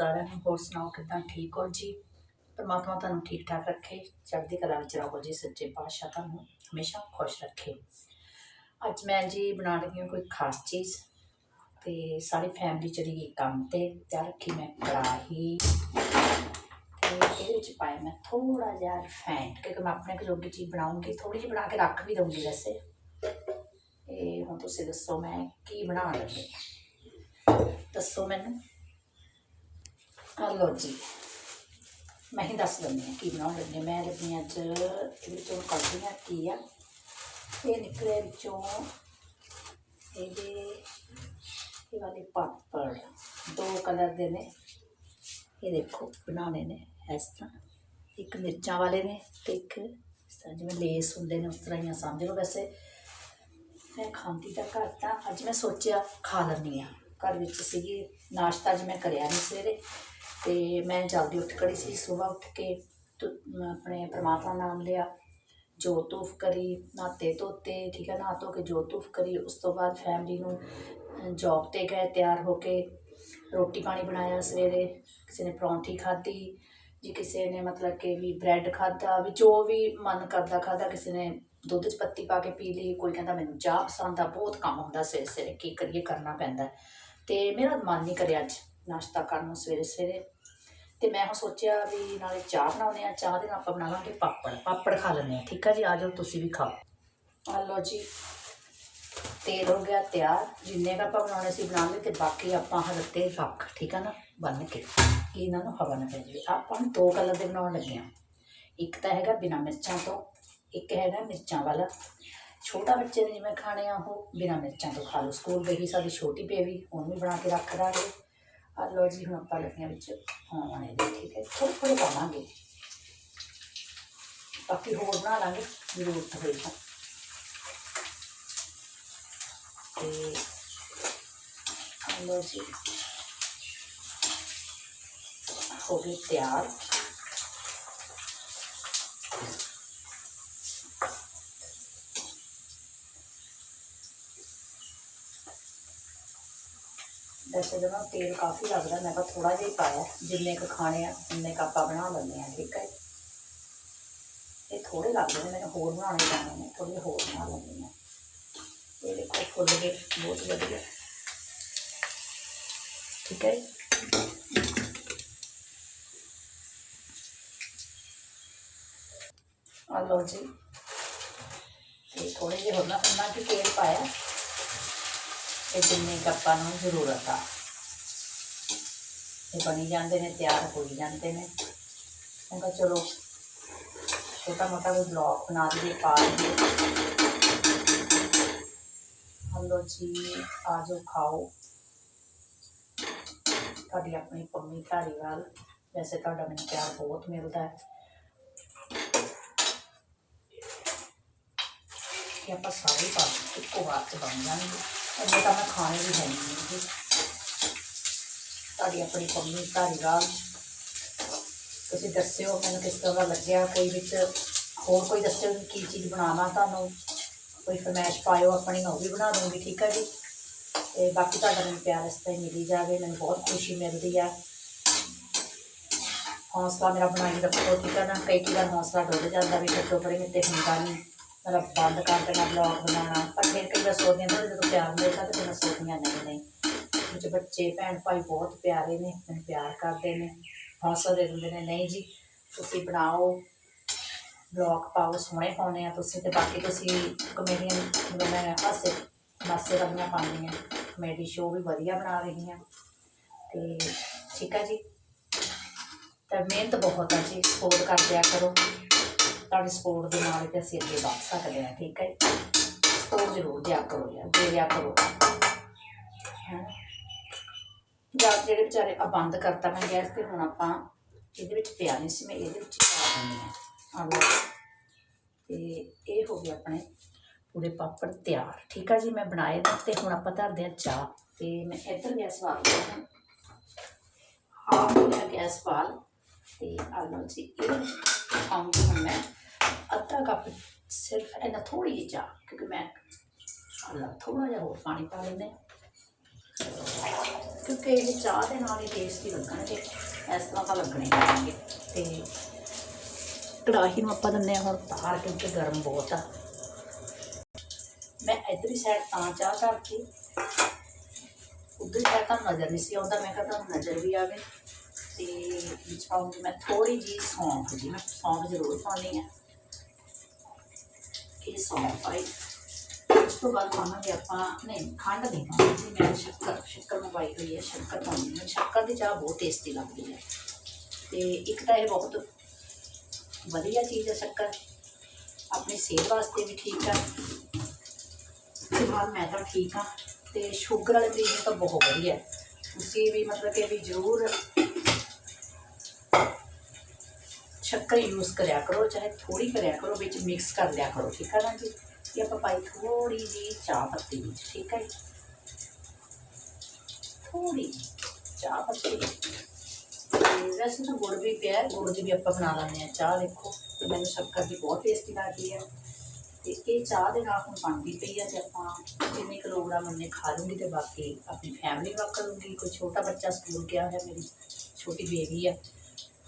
ਸਾਰਿਆਂ ਨੂੰ ਹੋਰ ਸੁਣਾਓ ਕਿਦਾਂ ਠੀਕ ਹੋ ਜੀ? ਪਰਮਾਤਮਾ ਤੁਹਾਨੂੰ ਠੀਕ ਠਾਕ ਰੱਖੇ। ਚੜ੍ਹਦੀ ਕਲਾ ਵਿੱਚ ਰਹੋ ਜੀ, ਸੱਚੇ ਪਾਤਸ਼ਾਹ ਤੁਹਾਨੂੰ ਹਮੇਸ਼ਾ ਖੁਸ਼ ਰੱਖੇ। ਅੱਜ ਮੈਂ ਜੀ ਬਣਾ ਰਹੀ ਹਾਂ ਕੋਈ ਖਾਸ ਚੀਜ਼ ਤੇ ਸਾਰੀ ਫੈਮਿਲੀ ਚਲੀ ਗਈ ਕੰਮ ਤੇ ਤੇ ਰੱਖੀ ਮੈਂ ਕੜਾਹੀ ਤੇ ਇਹਦੇ ਵਿੱਚ ਪਾਇਆ ਮੈਂ ਥੋੜਾ ਜਿਹਾ ਰਿਫਾਈਂਡ ਕਿਉਂਕਿ ਮੈਂ ਆਪਣੇ ਜੋਗੀ ਚੀਜ਼ ਬਣਾਉਂਗੀ ਥੋੜੀ ਜਿਹੀ ਬਣਾ ਕੇ ਰੱਖ ਵੀ ਦਊਂਗੀ ਵੈਸੇ। ਇਹ ਹੁਣ ਤੁਸੀਂ ਦੱਸੋ ਮੈਂ ਕੀ ਬਣਾ ਲੱਗੀ ਦੱਸੋ ਮੈਨੂੰ। ਆ ਜੀ। ਮੈਂ ਹੀ ਦੱਸ ਦਿੰਦੀ ਹਾਂ ਕੀ ਬਣਾਉਣ ਲੱਗੀ ਹਾਂ। ਮੈਂ ਲੱਗੀ ਅੱਜ ਇਹਦੇ ਵਿੱਚੋਂ ਕੱਢਦੀ ਹਾਂ ਕੀ ਆ। ਇਹ ਨਿਕਲੇ ਵਿੱਚੋਂ ਇਹਦੇ ਇਹ ਵਾਲੇ ਪਾਪੜ ਦੋ ਕਲਰ ਦੇ ਨੇ। ਇਹ ਦੇਖੋ ਬਣਾਉਣੇ ਨੇ ਇਸ ਤਰ੍ਹਾਂ। ਇੱਕ ਮਿਰਚਾਂ ਵਾਲੇ ਨੇ ਤੇ ਇੱਕ ਇਸ ਤਰ੍ਹਾਂ ਜਿਵੇਂ ਲੇਸ ਹੁੰਦੇ ਨੇ ਉਸ ਤਰ੍ਹਾਂ ਹੀ ਸਮਝ ਲਓ ਵੈਸੇ। ਮੈਂ ਖਾਂਦੀ ਤਾਂ ਘਰ ਤਾਂ ਅੱਜ ਮੈਂ ਸੋਚਿਆ ਖਾ ਲੈਂਦੀ ਆ ਘਰ ਵਿੱਚ ਸੀਗੀ, ਨਾਸ਼ਤਾ ਅੱਜ ਮੈਂ ਕਰਿਆ ਨਹੀਂ ਸਵੇਰੇ। ਤੇ ਮੈਂ ਜਲਦੀ ਉੱਠ ਖੜੀ ਸੀ ਸਵੇਰ ਉੱਠ ਕੇ ਤੁ- ਆਪਣੇ ਪ੍ਰਮਾਤਮਾ ਨਾਮ ਲਿਆ ਜੋ ਤੂਫ ਕਰੀ ਨਹਾਤੇ ਧੋਤੇ, ਠੀਕ ਹੈ, ਨਹਾ ਧੋ ਕੇ ਜੋ ਤੂਫ ਕਰੀ ਉਸ ਤੋਂ ਬਾਅਦ ਫੈਮਿਲੀ ਨੂੰ ਜੌਬ ਤੇ ਗਏ, ਤਿਆਰ ਹੋ ਕੇ ਰੋਟੀ ਪਾਣੀ ਬਣਾਇਆ ਸਵੇਰੇ, ਕਿਸੇ ਨੇ ਪਰੌਂਠੀ ਖਾਧੀ, ਜੀ ਕਿਸੇ ਨੇ ਮਤਲਬ ਕਿ ਵੀ ਬ੍ਰੈਡ ਖਾਧਾ, ਵੀ ਜੋ ਵੀ ਮਨ ਕਰਦਾ ਖਾਧਾ, ਕਿਸੇ ਨੇ ਦੁੱਧ 'ਚ ਪੱਤੀ ਪਾ ਕੇ ਪੀ ਲਈ, ਕੋਈ ਕਹਿੰਦਾ ਮੈਨੂੰ ਚਾਹ ਪਸੰਦ ਆ, ਬਹੁਤ ਕੰਮ ਹੁੰਦਾ ਸਵੇਰੇ ਸਵੇਰੇ ਕੀ ਕਰੀਏ, ਕਰਨਾ ਪੈਂਦਾ। ਤੇ ਮੇਰਾ ਮਨ ਨਹੀਂ ਕਰਿਆ ਅੱਜ। ਨਾਸ਼ਤਾ ਕਰਨ ਨੂੰ ਸਵੇਰੇ ਸਵੇਰੇ। ਤੇ ਮੈਂ ਹੁਣ ਸੋਚਿਆ ਵੀ ਨਾਲੇ ਚਾਹ ਬਣਾਉਂਦੇ ਆ ਚਾਹ ਦੇ ਨਾਲ ਆਪਾਂ ਬਣਾਵਾਂਗੇ ਪਾਪੜ। ਪਾਪੜ ਖਾ ਲੈਂਦੇ ਆ ਠੀਕ ਆ ਜੀ, ਆ ਜਾਓ, ਤੁਸੀਂ ਵੀ ਖਾਓ। ਆ ਲਓ ਜੀ, ਤੇਲ ਹੋ ਗਿਆ ਤਿਆਰ। ਜਿੰਨੇ ਕੁ ਆਪਾਂ ਬਣਾਉਣੇ ਸੀ ਬਣਾ ਲਏ ਤੇ ਬਾਕੀ ਆਪਾਂ ਹਰ ਤੇਲ ਰੱਖ। ਠੀਕ ਆ ਨਾ? ਬੰਨ ਕੇ। ਇਹਨਾਂ ਨੂੰ ਹਵਾ ਨਾ ਪੈ ਜਾਵੇ। ਆਪਾਂ ਨੂੰ ਦੋ ਕਲਰ ਦੇ ਬਣਾਉਣ ਲੱਗੇ ਆ ਇੱਕ ਤਾਂ ਹੈਗਾ ਬਿਨਾ ਮਿਰਚਾਂ ਤੋਂ, ਇੱਕ ਹੈਗਾ ਮਿਰਚਾਂ ਵਾਲਾ। ਛੋਟਾ ਬੱਚੇ ਨੇ ਜਿਵੇਂ ਖਾਣੇ ਆ ਉਹ ਬਿਨਾ ਮਿਰਚਾਂ ਤੋਂ ਖਾ ਲਓ। ਸਕੂਲ ਗਈ ਸਾਡੀ ਛੋਟੀ ਬੇਬੀ, ਉਹਨੂੰ ਵੀ ਬਣਾ ਕੇ ਰੱਖ ਦਾਂਗੇ। ਆ ਲਓ ਜੀ, ਹੁਣ ਆਪਾਂ ਲੱਗੀਆਂ ਵਿੱਚ ਪਾਉਣ ਇਹਦੇ ਠੀਕ ਹੈ। ਥੋੜ੍ਹੇ ਥੋੜ੍ਹੇ ਪਾਵਾਂਗੇ। ਬਾਕੀ ਹੋਰ ਬਣਾ ਲਾਂਗੇ ਜ਼ਰੂਰਤ ਹੋਈ ਤਾਂ ਤੇ ਆ ਲਓ ਜੀ। ਹੋ ਗਈ ਤਿਆਰ। ਵੈਸੇ ਜਦੋਂ ਤੇਲ ਕਾਫੀ ਲੱਗਦਾ, ਮੈਂ ਤਾਂ ਥੋੜਾ ਜਿਹਾ ਹੀ ਪਾਇਆ, ਜਿੰਨੇ ਕੁ ਖਾਣੇ ਆ, ਉਨੇ ਕੁ ਆਪਾਂ ਬਣਾ ਲੈਂਦੇ ਆ ਠੀਕ ਹੈ ਇਹ ਥੋੜੇ ਲੱਗਦੇ ਨੇ ਮੈਨੂੰ ਹੋਰ ਬਣਾਉਣੇ ਪੈਣੇ ਨੇ ਥੋੜੇ ਹੋਰ ਬਣਾ ਲੈਂਦੀ ਆ ਇਹ ਦੇਖੋ, ਫੁੱਲ ਗਏ ਬਹੁਤ ਵਧੀਆ। ਠੀਕ ਹੈ ਆ ਲਓ ਜੀ। ਤੇ ਥੋੜੇ ਜਿਹੇ ਹੋਰ ਨਾ ਉਹਨਾਂ ਕਿ ਤੇਲ ਪਾਇਆ। ਤੇ ਜਿੰਨੇ ਕੁ ਨੂੰ ਜ਼ਰੂਰਤ ਆ ਇਹ ਬਣੀ ਜਾਂਦੇ ਨੇ, ਤਿਆਰ ਹੋ ਜਾਂਦੇ ਨੇ। ਮੈਂ ਕਿਹਾ ਚਲੋ ਛੋਟਾ ਮੋਟਾ ਕੋਈ ਬਲੌਗ ਬਣਾ ਲਈਏ ਪਾ ਲਈਏ ਹਲੋ ਜੀ, ਆ ਜਾਓ, ਖਾਓ। ਤੁਹਾਡੀ ਆਪਣੀ ਪੰਮੀ ਧਾਰੀਵਾਲ ਵੈਸੇ ਤੁਹਾਡਾ ਮੈਨੂੰ ਪਿਆਰ ਬਹੁਤ ਮਿਲਦਾ ਹੈ। ਕਿ ਆਪਾਂ ਸਾਰੇ ਪਾ ਇੱਕੋ ਵਾਰ ਚ ਬਣ ਜਾਣਗੇ। ਅੱਗੇ ਤਾਂ ਮੈਂ ਖਾਣੇ ਵੀ ਹੈ ਜੀ ਤੁਹਾਡੀ ਆਪਣੀ ਪੰਮੀ ਧਾਰੀਵਾਲ ਤੁਸੀਂ ਦੱਸਿਓ ਮੈਨੂੰ ਕਿਸ ਤਰ੍ਹਾਂ ਦਾ ਲੱਗਿਆ ਕੋਈ ਵਿੱਚ ਹੋਰ ਕੋਈ ਦੱਸਿਓ ਕਿ ਕੀ ਚੀਜ਼ ਬਣਾਵਾਂ ਤੁਹਾਨੂੰ ਕੋਈ ਫਰਮੈਸ਼ ਪਾਇਓ ਆਪਣੀ ਮੈਂ ਉਹ ਵੀ ਬਣਾ ਦੂੰਗੀ ਠੀਕ ਹੈ ਜੀ ਤੇ ਬਾਕੀ ਤੁਹਾਡਾ ਮੈਨੂੰ ਪਿਆਰ ਇਸ ਤਰ੍ਹਾਂ ਹੀ ਮਿਲੀ ਜਾਵੇ ਮੈਨੂੰ ਬਹੁਤ ਖੁਸ਼ੀ ਮਿਲਦੀ ਆ ਹੌਸਲਾ ਮੇਰਾ ਬਣਾਈ ਰੱਖੋ ਠੀਕ ਹੈ ਨਾ ਕਈ ਕਈ ਵਾਰ ਹੌਸਲਾ ਡੁੱਲ ਜਾਂਦਾ ਵੀ ਛੱਡੋ ਪਰੇ ਤੇ ਹੁੰਦਾ ਨਹੀਂ ਮਤਲਬ ਬੰਦ ਕਰ ਦੇਣਾ ਬਲੌਗ ਬਣਾਉਣਾ। ਪਰ ਫਿਰ ਕਈ ਵਾਰ ਸੋਚਦੀਆਂ ਨਾ ਜਦੋਂ ਪਿਆਰ ਮਿਲਦਾ ਤਾਂ ਮੈਂ ਸੋਚਦੀਆਂ ਨਹੀਂ ਨਹੀਂ। ਵਿੱਚ ਬੱਚੇ, ਭੈਣ ਭਾਈ ਬਹੁਤ ਪਿਆਰੇ ਨੇ, ਮੈਨੂੰ ਪਿਆਰ ਕਰਦੇ ਨੇ ਹੌਸਲਾ ਦੇ ਦਿੰਦੇ ਨੇ। ਨਹੀਂ ਜੀ, ਤੁਸੀਂ ਬਣਾਓ ਬਲੌਗ ਪਾਓ, ਸੋਹਣੇ ਪਾਉਣੇ ਆ ਤੁਸੀਂ ਤੇ ਬਾਕੀ ਤੁਸੀਂ ਕਮੇਡੀਅਨ ਜਦੋਂ ਮੈਂ ਹਾਸੇ, ਮਾਸੇ ਰੰਗਾਂ ਹਾਂ। ਕਮੇਡੀ ਸ਼ੋਅ ਵੀ ਵਧੀਆ ਬਣਾ ਰਹੀ ਹਾਂ। ਤੇ ਠੀਕ ਆ ਜੀ। ਤਾਂ ਮਿਹਨਤ ਬਹੁਤ ਆ ਜੀ ਸਪੋਰਟ ਕਰ ਦਿਆ ਕਰੋ। ਤੁਹਾਡੀ ਸਪੋਰਟ ਦੇ ਨਾਲ ਹੀ ਤੇ ਅਸੀਂ ਅੱਗੇ ਵਧ ਸਕਦੇ ਹਾਂ, ਠੀਕ ਹੈ ਸਪੋਰਟ ਜ਼ਰੂਰ ਦਿਆ ਕਰੋ ਯਾਰ ਦੇ ਦਿਆ ਕਰੋ। ਹੈਂ। ਜਾਂ ਜਿਹੜੇ ਵਿਚਾਰੇ ਆ ਬੰਦ ਕਰਤਾ ਮੈਂ ਗੈਸ ਤੇ, ਹੁਣ ਆਪਾਂ ਇਹਦੇ ਵਿੱਚ ਪਿਆ ਨਹੀਂ ਸੀ, ਮੈਂ ਇਹਦੇ ਵਿੱਚ ਪਾ ਦਿੰਦੀ ਹਾਂ। ਆਲੂ ਲਓ ਤੇ ਇਹ ਹੋ ਗਏ ਆਪਣੇ ਪੂਰੇ ਪਾਪੜ ਤਿਆਰ, ਠੀਕ ਆ ਜੀ? ਮੈਂ ਬਣਾਏ ਨੇ ਤੇ ਹੁਣ ਆਪਾਂ ਧਰਦੇ ਆ ਚਾਹ। ਤੇ ਮੈਂ ਇੱਧਰ ਗੈਸ ਬਾਲ ਹਾਂ। ਆ ਮੇਰਾ ਗੈਸ ਬਾਲ ਤੇ ਆਲੂ ਜੀ, ਇਹ ਆਉਂਗੀ ਹੁਣ ਮੈਂ। ਅੱਧਾ ਕੱਪ ਸਿਰਫ ਇਹਨਾਂ ਥੋੜੀ ਜਿਹੀ ਚਾਹ, ਕਿਉਂਕਿ ਮੈਂ ਅੱਲਾ ਥੋੜਾ ਜਿਹਾ ਹੋਰ ਪਾਣੀ ਪਾ ਲੈਂਦੇ ਕਿਉਂਕਿ ਇਹ ਚਾਹ ਦੇ ਨਾਲ ਹੀ ਟੇਸਟੀ ਲੱਗਣਗੇ। ਇਸ ਤਰ੍ਹਾਂ ਤਾਂ ਲੱਗਣੇ ਚਾਹੀਦੇ ਤੇ ਕੜਾਹੀ ਨੂੰ ਆਪਾਂ ਦਿੰਦੇ ਹਾਂ ਹੁਣ ਤਾਰ ਕਿਉਂਕਿ ਗਰਮ ਬਹੁਤ ਆ। ਮੈਂ ਇਧਰਲੀ ਸਾਈਡ ਤਾਂ ਚਾਹ ਧਰਤੀ। ਉਧਰ ਸਾਈਡ ਤਾਂ ਨਜ਼ਰ ਨਹੀਂ ਸੀ ਆਉਂਦਾ। ਮੈਂ ਕਿਹਾ ਤੁਹਾਨੂੰ ਨਜ਼ਰ ਵੀ ਆਵੇ। ਤੇ ਵਿੱਚ ਪਾਉਂਗੀ ਮੈਂ ਥੋੜੀ ਜੀ ਸੌਂਫ ਜੀ, ਮੈਂ ਸੌਂਫ ਜ਼ਰੂਰ ਪਾਉਣੀ ਆ। ਇਹ ਸੌਂਫ ਪਾਈ ਉਸ ਤੋਂ ਬਾਅਦ ਪਾਵਾਂਗੇ ਆਪਾਂ, ਨਹੀਂ, ਖੰਡ ਨਹੀਂ ਪਾਉਂਦੇ ਜੀ, ਮੈਂ ਸ਼ੱਕਰ ਸ਼ੱਕਰ ਮੰਗਵਾਈ ਹੋਈ ਹੈ ਸ਼ੱਕਰ ਪਾਉਂਦੀ ਹਾਂ ਸ਼ੱਕਰ ਦੀ ਚਾਹ ਬਹੁਤ ਟੇਸਟੀ ਲੱਗਦੀ ਹੈ ਤੇ ਇੱਕ ਤਾਂ ਇਹ ਬਹੁਤ ਵਧੀਆ ਚੀਜ਼ ਹੈ ਸ਼ੱਕਰ। ਆਪਣੀ ਸਿਹਤ ਵਾਸਤੇ ਵੀ ਠੀਕ ਆ। ਫਿਲਹਾਲ ਮੈਂ ਤਾਂ ਠੀਕ ਹਾਂ ਤੇ ਸ਼ੂਗਰ ਵਾਲੇ ਮਰੀਜ਼ ਤਾਂ ਬਹੁਤ ਵਧੀਆ। ਤੁਸੀਂ ਵੀ ਮਤਲਬ ਕਿ ਵੀ ਜ਼ਰੂਰ ਸ਼ੱਕਰ ਯੂਜ਼ ਕਰਿਆ ਕਰੋ, ਚਾਹੇ ਥੋੜੀ ਕਰਿਆ ਕਰੋ, ਵਿੱਚ ਮਿਕਸ ਕਰ ਲਿਆ ਕਰੋ, ਠੀਕ ਹੈ ਨਾ ਜੀ? ਇਹ ਆਪਾਂ ਪਾਈ ਥੋੜੀ ਜੀ ਚਾਹ ਪੱਤੀ ਵਿੱਚ, ਠੀਕ ਹੈ ਜੀ? ਥੋੜੀ ਜਿਹੀ ਚਾਹ ਪੱਤੀ ਵੈਸੇ ਤਾਂ ਗੁੜ ਵੀ ਪਿਆ, ਗੁੜ ਦੀ ਵੀ ਆਪਾਂ ਬਣਾ ਲੈਂਦੇ ਆ ਚਾਹ, ਦੇਖੋ, ਤੇ ਮੈਨੂੰ ਸ਼ੱਕਰ ਦੀ ਬਹੁਤ ਟੇਸਟੀ ਲੱਗਦੀ ਹੈ ਤੇ ਇਹ ਚਾਹ ਦੇ ਨਾਲ ਹੁਣ ਬਣਦੀ ਪਈ ਆ ਤੇ ਆਪਾਂ ਜਿੰਨੇ ਕਿਲੋਗ੍ਰਾਮ ਉਹਨੇ ਖਾ ਲੂੰਗੀ ਤੇ ਬਾਕੀ ਆਪਣੀ ਫੈਮਿਲੀ ਨੂੰ ਕਰੂੰਗੀ। ਕੋਈ ਛੋਟਾ ਬੱਚਾ ਸਕੂਲ ਗਿਆ ਹੈ ਮੇਰੀ ਛੋਟੀ ਬੇਬੀ ਆ।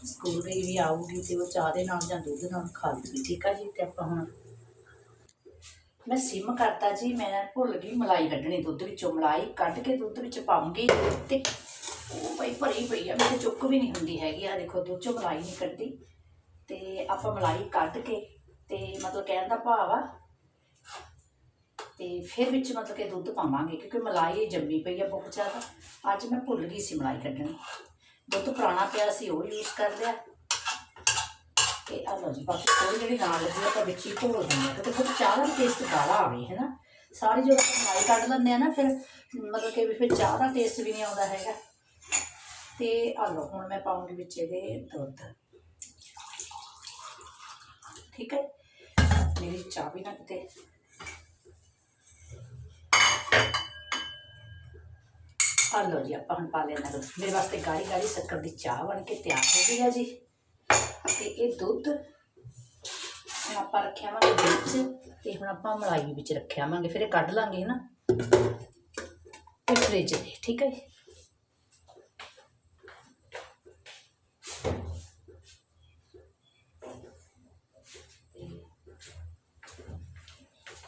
ਸਕੂਲ ਦੀ ਵੀ ਆਊਗੀ ਤੇ ਉਹ ਚਾਹ ਦੇ ਨਾਲ ਜਾਂ ਦੁੱਧ ਨਾਲ ਖਾ ਲੂਗੀ ਠੀਕ ਆ ਜੀ? ਤੇ ਆਪਾਂ ਹੁਣ ਮੈਂ ਸਿਮ ਕਰਤਾ ਜੀ, ਮੈਂ ਭੁੱਲ ਗਈ ਮਲਾਈ ਕੱਢਣੀ ਦੁੱਧ ਵਿੱਚੋਂ, ਮਲਾਈ ਕੱਢ ਕੇ ਦੁੱਧ ਵਿੱਚ ਪਾਉਂਗੀ ਤੇ ਉਹ ਭਾਈ ਭਰੀ ਪਈ ਆ ਮੇਰੇ ਚੁੱਕ ਵੀ ਨਹੀਂ ਹੁੰਦੀ ਹੈਗੀ ਆ ਦੇਖੋ ਦੁੱਧ ਚੋਂ ਮਲਾਈ ਨਹੀਂ ਕੱਢੀ ਤੇ ਆਪਾਂ ਮਲਾਈ ਕੱਢ ਕੇ ਤੇ ਮਤਲਬ ਕਹਿਣ ਦਾ ਭਾਵ ਆ, ਤੇ ਫਿਰ ਵਿੱਚ ਮਤਲਬ ਕਿ ਦੁੱਧ ਪਾਵਾਂਗੇ, ਕਿਉਂਕਿ ਮਲਾਈ ਜੰਮੀ ਪਈ ਆ ਬਹੁਤ ਜ਼ਿਆਦਾ। ਅੱਜ ਮੈਂ ਭੁੱਲ ਗਈ ਸੀ ਮਲਾਈ ਕੱਢਣੀ। ਦੁੱਧ ਪੁਰਾਣਾ ਪਿਆ ਸੀ ਉਹ ਯੂਜ਼ ਕਰ ਲਿਆ। ਤੇ ਆ ਲਓ ਜੀ, ਬਾਕੀ ਥੋੜੀ ਜਿਹੜੀ ਨਾਲ ਲੱਗੀ ਆ ਵਿੱਚ ਹੀ ਘੋਲ ਦਿੰਦੇ ਆ। ਕਿਉਂਕਿ ਫਿਰ ਚਾਹ ਦਾ ਟੇਸਟ ਗਾੜਾ ਆਵੇ, ਹੈ ਨਾ? ਸਾਰੀ ਜਦੋਂ ਆਪਾਂ ਮਲਾਈ ਕੱਢ ਲੈਂਦੇ ਆ ਨਾ, ਫਿਰ ਮਤਲਬ ਕਿ ਵੀ ਫਿਰ ਚਾਹ ਦਾ ਟੇਸਟ ਵੀ ਨਹੀਂ ਆਉਂਦਾ ਹੈਗਾ। ਤੇ ਆ ਲਓ, ਹੁਣ ਮੈਂ ਪਾਉਂਗੀ ਵਿੱਚ ਇਹਦੇ ਦੁੱਧ। ਠੀਕ ਹੈ? ਮੇਰੀ ਚਾਹ ਵੀ ਨਾ ਕਿਤੇ ਆ ਲਓ ਜੀ, ਆਪਾਂ ਹੁਣ ਪਾ ਲੈਣਾ ਦੁੱਧ। ਮੇਰੇ ਵਾਸਤੇ ਗਾੜੀ ਗਾੜੀ ਸ਼ੱਕਰ ਦੀ ਚਾਹ ਬਣ ਕੇ ਤਿਆਰ ਹੋ ਗਈ ਹੈ ਜੀ। ਤੇ ਇਹ ਦੁੱਧ ਹੁਣ ਆਪਾਂ ਰੱਖਿਆ ਵਾਂਗੇ ਵਿੱਚ, ਤੇ ਹੁਣ ਆਪਾਂ ਮਲਾਈ ਵਿੱਚ ਰੱਖਿਆ ਵਾਂਗੇ ਫਿਰ ਇਹ ਕੱਢ ਲਾਂਗੇ ਨਾ, ਤੇ ਫ੍ਰਿਜ ਦੇ ਠੀਕ ਹੈ ਜੀ?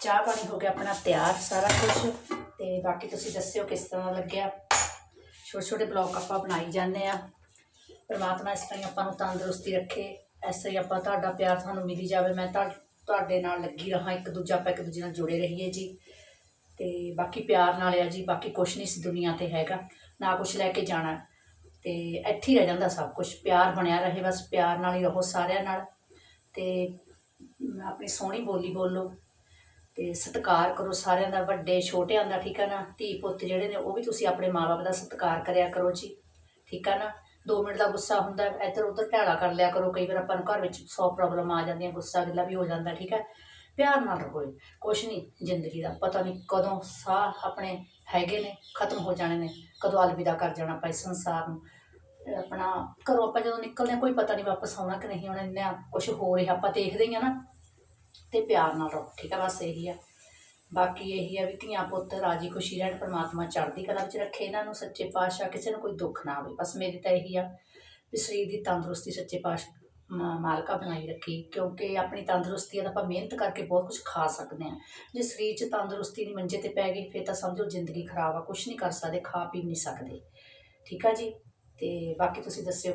ਚਾਹ ਪਾਣੀ ਹੋ ਗਿਆ ਆਪਣਾ ਤਿਆਰ ਸਾਰਾ ਕੁਝ ਤੇ ਬਾਕੀ ਤੁਸੀਂ ਦੱਸਿਓ ਕਿਸ ਤਰ੍ਹਾਂ ਲੱਗਿਆ? ਛੋਟੇ ਛੋਟੇ ਬਲੌਗ ਆਪਾਂ ਬਣਾਈ ਜਾਂਦੇ ਆ। ਪਰਮਾਤਮਾ ਇਸ ਤਰ੍ਹਾਂ ਹੀ ਆਪਾਂ ਨੂੰ ਤੰਦਰੁਸਤੀ ਰੱਖੇ, ਇਸ ਤਰ੍ਹਾਂ ਹੀ ਆਪਾਂ ਤੁਹਾਡਾ ਪਿਆਰ ਤੁਹਾਨੂੰ ਮਿਲੀ ਜਾਵੇ। ਮੈਂ ਤੁਹਾ- ਤੁਹਾਡੇ ਨਾਲ ਲੱਗੀ ਰਹਾ, ਇੱਕ ਦੂਜਾ ਆਪਾਂ ਇੱਕ ਦੂਜੇ ਨਾਲ ਜੁੜੇ ਰਹੀਏ ਜੀ। ਤੇ ਬਾਕੀ ਪਿਆਰ ਨਾਲ ਆ ਜੀ, ਬਾਕੀ ਕੁਛ ਨਹੀਂ ਇਸ ਦੁਨੀਆ ਤੇ ਹੈਗਾ, ਨਾ ਕੁਛ ਲੈ ਕੇ ਜਾਣਾ। ਤੇ ਇੱਥੇ ਹੀ ਰਹਿ ਜਾਂਦਾ ਸਭ ਕੁਝ ਪਿਆਰ ਬਣਿਆ ਰਹੇ ਬਸ, ਪਿਆਰ ਨਾਲ ਹੀ ਰਹੋ ਸਾਰਿਆਂ ਨਾਲ। ਤੇ ਆਪਣੀ ਸੋਹਣੀ ਬੋਲੀ ਬੋਲੋ। ਤੇ ਸਤਿਕਾਰ ਕਰੋ ਸਾਰਿਆਂ ਦਾ, ਵੱਡੇ ਛੋਟਿਆਂ ਦਾ, ਠੀਕ ਆ ਨਾ? ਧੀ ਪੁੱਤ ਜਿਹੜੇ ਨੇ, ਉਹ ਵੀ ਤੁਸੀਂ ਆਪਣੇ ਮਾਪੇ ਦਾ ਸਤਿਕਾਰ ਕਰਿਆ ਕਰੋ ਜੀ, ਠੀਕ ਆ ਨਾ? 2 ਮਿੰਟ ਦਾ ਗੁੱਸਾ ਹੁੰਦਾ ਇੱਧਰ ਉੱਧਰ ਢਾਲਾ ਕਰ ਲਿਆ ਕਰੋ, ਕਈ ਵਾਰ ਆਪਾਂ ਨੂੰ ਘਰ ਵਿੱਚ 100 ਪ੍ਰੋਬਲਮ ਆ ਜਾਂਦੀਆਂ, ਗੁੱਸਾ ਗਿੱਲਾ ਵੀ ਹੋ ਜਾਂਦਾ, ਠੀਕ ਹੈ ਪਿਆਰ ਨਾਲ ਰਹੋ ਕੁਛ ਨਹੀਂ ਜ਼ਿੰਦਗੀ ਦਾ, ਪਤਾ ਨਹੀਂ ਕਦੋਂ ਸਾਹ ਆਪਣੇ ਹੈਗੇ ਨੇ, ਖਤਮ ਹੋ ਜਾਣੇ ਨੇ, ਕਦੋਂ ਅਲਵਿਦਾ ਕਰ ਜਾਣਾ ਆਪਾਂ ਸੰਸਾਰ ਨੂੰ। ਆਪਣਾ ਘਰੋਂ ਆਪਾਂ ਜਦੋਂ ਨਿਕਲਦੇ ਹਾਂ, ਕੋਈ ਪਤਾ ਨਹੀਂ ਵਾਪਸ ਆਉਣਾ ਕਿ ਨਹੀਂ ਆਉਣਾ, ਇੰਨਾ ਕੁਝ ਹੋ ਰਿਹਾ, ਆਪਾਂ ਦੇਖਦੇ ਹੀ ਆ ਨਾ। ਤੇ ਪਿਆਰ ਨਾਲ ਰਹੋ, ਠੀਕ ਆ, ਬਸ ਇਹੀ ਆ। ਬਾਕੀ ਇਹੀ ਆ ਵੀ ਧੀਆਂ ਪੁੱਤ ਰਾਜੀ ਖੁਸ਼ੀ ਰਹਿਣ, ਪਰਮਾਤਮਾ ਚੜ੍ਹਦੀ ਕਲਾ ਵਿੱਚ ਰੱਖੇ, ਇਹਨਾਂ ਨੂੰ ਸੱਚੇ ਪਾਤਸ਼ਾਹ ਕਿਸੇ ਨੂੰ ਕੋਈ ਦੁੱਖ ਨਾ ਆਵੇ। ਬਸ ਮੇਰੀ ਤਾਂ ਇਹੀ ਆ ਵੀ ਸਰੀਰ ਦੀ ਤੰਦਰੁਸਤੀ ਸੱਚੇ ਪਾਤਸ਼ਾਹ ਮਾ- ਮਾਲਕਾ ਬਣਾਈ ਰੱਖੀ, ਕਿਉਂਕਿ ਆਪਣੀ ਤੰਦਰੁਸਤੀ ਦਾ ਆਪਾਂ ਮਿਹਨਤ ਕਰਕੇ ਬਹੁਤ ਕੁਝ ਖਾ ਸਕਦੇ ਹਾਂ। ਜੇ ਸਰੀਰ 'ਚ ਤੰਦਰੁਸਤੀ ਨਹੀਂ ਮੰਜੇ ਤੇ ਪੈ ਗਈ, ਫਿਰ ਤਾਂ ਸਮਝੋ ਜ਼ਿੰਦਗੀ ਖਰਾਬ ਆ ਕੁਝ ਨਹੀਂ ਕਰ ਸਕਦੇ, ਖਾ ਪੀ ਨਹੀਂ ਸਕਦੇ। ਠੀਕ ਆ ਜੀ? ਤੇ ਬਾਕੀ ਤੁਸੀਂ ਦੱਸਿਓ।